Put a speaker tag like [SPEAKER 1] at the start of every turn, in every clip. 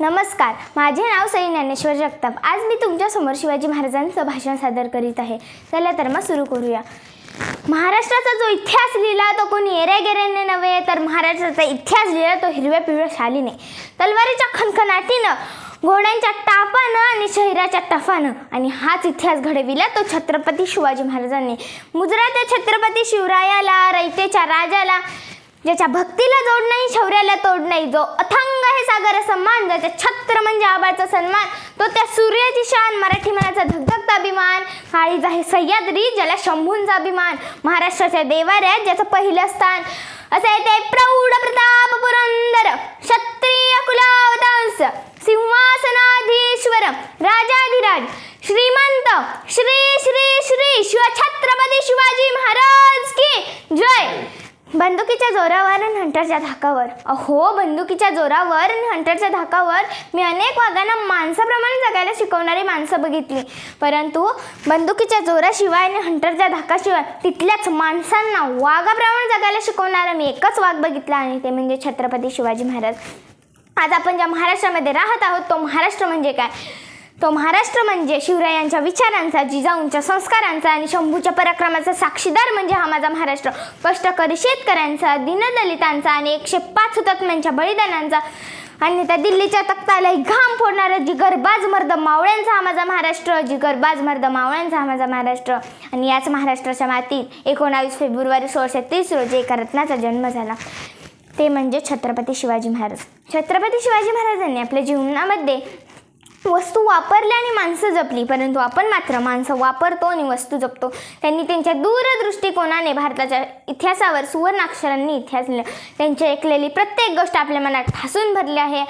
[SPEAKER 1] नमस्कार माझे नाव सई ज्ञानेश्वर जगताप. आज मी तुमच्यासमोर शिवाजी महाराजांचं भाषण सादर करीत आहे. चला तर मग सुरू करूया. महाराष्ट्राचा जो इतिहास लिहिला तो कोणी येऱ्यागेऱ्याने नव्हे तर महाराष्ट्राचा इतिहास लिहिला तो हिरव्या पिवळ्या शालीने. तलवारीच्या खणखणाटीनं घोड्यांच्या टापानं आणि शहराच्या टफानं. आणि हाच इतिहास घडविला तो छत्रपती शिवाजी महाराजांनी. मुजरा त्या छत्रपती शिवरायाला रयतेच्या राजाला ज्याच्या भक्तीला जोड नाही शौर्याला तोड नाही. जो अथंग हे सागर सन्मान ज्याच्या छत्र म्हणजे आबाचा सन्मान तो त्या सूर्याची शान मराठी मनाचा धगधगता अभिमान. काळीचा हे सह्याद्री ज्याला शंभूंचा अभिमान. महाराष्ट्राच्या देवाऱ्यात ज्याचं पहिलं स्थान. असं येते प्रौढ प्रताप पुरंदर क्षत्रिय कुलावतांस सिंहासनाधीश्वर राजाधिराज श्रीमंत श्री श्री श्री शिवछत्रपती शिवाजी महाराज की जय. बंदुकीच्या जोरावर आणि हंटरच्या धाकावर. अहो बंदुकीच्या जोरावर आणि हंटरच्या धाकावर मी अनेक वाघांना माणसाप्रमाणे जगायला शिकवणारी माणसं बघितली. परंतु बंदुकीच्या जोराशिवाय आणि हंटरच्या धाकाशिवाय तिथल्याच माणसांना वाघाप्रमाणे जगायला शिकवणारा मी एकच वाघ बघितला आणि ते म्हणजे छत्रपती शिवाजी महाराज. आज आपण ज्या महाराष्ट्रामध्ये राहत आहोत तो महाराष्ट्र म्हणजे काय? तो महाराष्ट्र म्हणजे शिवरायांच्या विचारांचा जिजाऊंच्या संस्कारांचा आणि शंभूच्या पराक्रमाचा साक्षीदार म्हणजे हा माझा महाराष्ट्र. कष्टकरी शेतकऱ्यांचा दीनदलितांचा आणि एकशे पाच हुतात्म्यांच्या बलिदानांचा. आणि त्या दिल्लीच्या तख्तालाही घाम फोडणारा जिगरबाज मर्द मावळ्यांचा हा माझा महाराष्ट्र जिगरबाज मर्द मावळ्यांचा हा माझा महाराष्ट्र. आणि याच महाराष्ट्राच्या मातीत एकोणावीस फेब्रुवारी सोळाशे तीस रोजी एका रत्नाचा जन्म झाला. ते म्हणजे छत्रपती शिवाजी महाराज. छत्रपती शिवाजी महाराजांनी आपल्या जीवनामध्ये वस्तू वापरल्या आणि माणसं जपली परंतु आपण मात्र माणसं वापरतो आणि वस्तू जपतो. त्यांनी त्यांच्या दूरदृष्टिकोनाने भारताच्या इतिहासावर सुवर्णाक्षरांनी इतिहास लिहिला. त्यांची ऐकलेली प्रत्येक गोष्ट आपल्या मनात ठासून भरली आहे.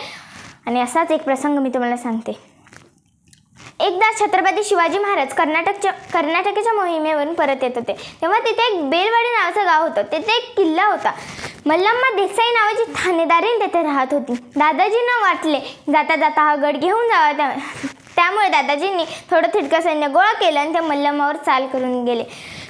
[SPEAKER 1] आणि असाच एक प्रसंग मी तुम्हाला सांगते. एकदा छत्रपती शिवाजी महाराज कर्नाटकच्या कर्नाटकाच्या मोहिमेवरून परत येत होते. तेव्हा तिथे एक बेलवाडी नावाचं गाव होतं. तिथे एक किल्ला होता. मल्लम्मा देसाई नावाची ठाणेदारीण तेथे राहत होती. दादाजींना वाटले जाता जाता हा गड घेऊन जावा त्या त्यामुळे दादाजींनी थोडं थिटकं सैन्य गोळा केलं आणि त्या मल्लम्मावर चाल करून गेले.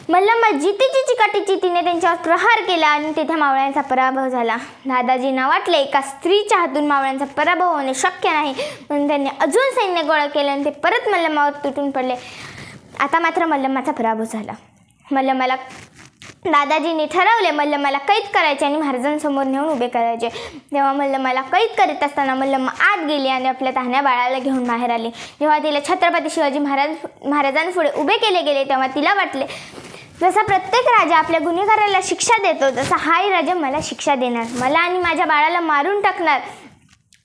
[SPEAKER 1] मल्लम्मा जितीची चिकाटीची तिने त्यांच्यावर प्रहार केला आणि तिथे मावळ्यांचा पराभव झाला. दादाजींना वाटले एका स्त्रीच्या हातून मावळ्यांचा पराभव होणे शक्य नाही म्हणून त्यांनी अजून सैन्य गोळा केलं आणि ते परत मल्लम्मावर तुटून पडले. आता मात्र मल्लम्माचा पराभव झाला. मल्लम्माला दादाजींनी ठरवले मल्लम्माला कैद करायचे आणि महाराजांसमोर नेऊन उभे करायचे. तेव्हा मल्लम्माला कैद करीत असताना मल्लम आत गेली आणि आपल्या तहान्या बाळाला घेऊन बाहेर आली. जेव्हा तिला छत्रपती शिवाजी महाराज महाराजांपुढे उभे केले गेले तेव्हा तिला वाटले जसा प्रत्येक राजा आपल्या गुन्हेगाराला शिक्षा देतो तसा हाही राजा मला शिक्षा देणार. मला आणि माझ्या बाळाला मारून टाकणार.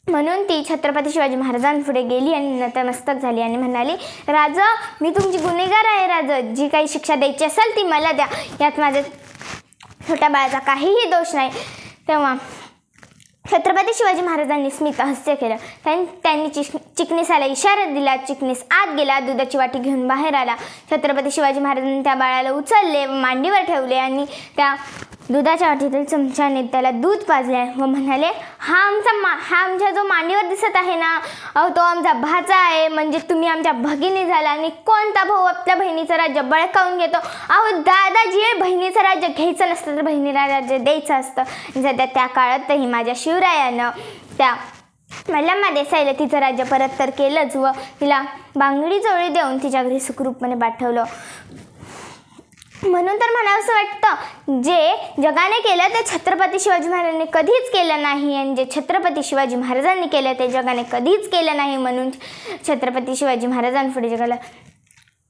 [SPEAKER 1] म्हणून ती छत्रपती शिवाजी महाराजांपुढे गेली आणि नतमस्तक झाली आणि म्हणाली राजा मी तुमची गुन्हेगार आहे राजा. जी काही शिक्षा द्यायची असेल ती मला द्या. यात माझ्या छोट्या बाळाचा काहीही दोष नाही. तेव्हा छत्रपती शिवाजी महाराजांनी स्मित हस्य केलं. त्यां त्यांनी चिक चिकणीसाला इशारा दिला. चिकणीस आत गेला दुधाची वाटी घेऊन बाहेर आला. छत्रपती शिवाजी महाराजांनी त्या बाळाला उचलले मांडीवर ठेवले आणि त्या दुधाच्या वाटीतील चमच्याने त्याला दूध पाजले व म्हणाले हा आमचा मा हा आमच्या जो मांडीवर दिसत आहे ना अहो तो आमचा भाचा आहे. म्हणजे तुम्ही आमच्या भगिनी झाला आणि कोणता भाऊ आपल्या बहिणीचं राज्य बळकावून घेतो? अहो दादाजी बहिणीचं राज्य घ्यायचं नसतं तर बहिणीला राज्य द्यायचं असतं. सध्या त्या काळातही माझ्या शिवरायानं त्या मल्लम्मा देसाईला तिचं राज्य परत तर केलंच व तिला बांगडी चोळी देऊन तिच्या घरी सुखरूपपणे पाठवलं. म्हणून तर मला असं वाटतं जे जगाने केलं ते छत्रपती शिवाजी महाराजांनी कधीच केलं नाही आणि जे छत्रपती शिवाजी महाराजांनी केलं ते जगाने कधीच केलं नाही म्हणून छत्रपती शिवाजी महाराजांपुढे जगाला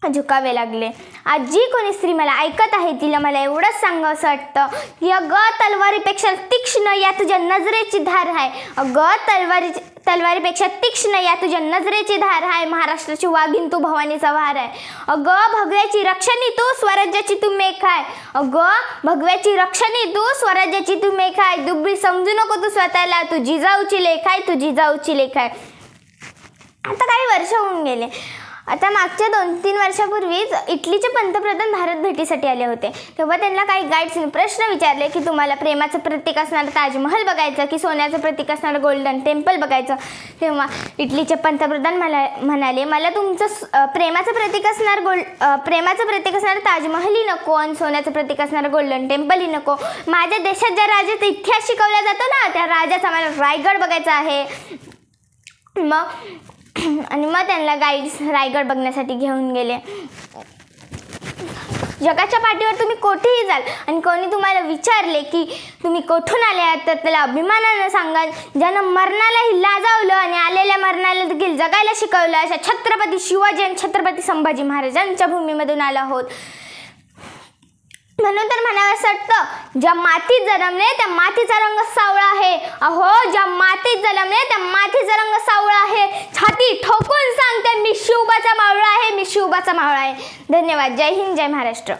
[SPEAKER 1] झुकावे लागले. आज जी कोणी स्त्री मला ऐकत आहे तिला मला एवढंच सांग असं वाटतं की अगं तलवारीपेक्षा तीक्ष्ण या तुझ्या नजरेची धार आहे. अगं तलवारी तलवारीपेक्षा तीक्ष्ण या तुझ्या नजरेची धार आहे. महाराष्ट्राची वाघिन तू भवानीचा वार आहे. अगं भगव्याची रक्षणी तू स्वराज्याची तू मेख आहे. अगं भगव्याची रक्षणी तू स्वराज्याची तू मेख आहे. दुबळी समजू नको तू स्वतःला. तू जिजाऊची लेख आहे तू जिजाऊची लेख आहे. आता काही वर्ष होऊन गेले. आता मागच्या दोन तीन वर्षापूर्वीच इटलीचे पंतप्रधान भारत भेटीसाठी आले होते. तेव्हा त्यांना काही गाईड्सने प्रश्न विचारले की तुम्हाला प्रेमाचं प्रतीक असणारं ताजमहल बघायचं की सोन्याचं प्रतीक असणारं गोल्डन टेम्पल बघायचं? तेव्हा इटलीचे पंतप्रधान मला म्हणाले मला तुमचं प्रेमाचं प्रतीक असणार गोल्ड प्रेमाचं प्रतीक असणारं ताजमहलही नको आणि सोन्याचं प्रतीक असणारं गोल्डन टेम्पलही नको. माझ्या देशात ज्या राजाचा इतिहास शिकवला जातो ना त्या राजाचा मला रायगड बघायचा आहे. मग आणि मग त्यांना गाईड्स रायगड बघण्यासाठी घेऊन गेले. जगाच्या पाठीवर तुम्ही कोठेही जाल आणि कोणी तुम्हाला विचारले की तुम्ही कुठून आले आहात तर त्याला अभिमानानं सांगाल ज्यानं मरणालाही लाजावलं आणि आलेल्या मरणाला देखील जगायला शिकवलं अशा छत्रपती शिवाजी आणि छत्रपती संभाजी महाराजांच्या भूमीमधून आला आहोत म्हणून तर म्हणावं असं वाटतं ज्या मातीत जन्मले त्या मातीचा रंग सावळा आहे. अहो ज्या मातीत जन्मले त्या मातीचा रंग सावळा आहे. छाती ठोकून सांगते मी शिवबाचा मावळा आहे मी शिवबाचा मावळा आहे. धन्यवाद. जय हिंद जय महाराष्ट्र.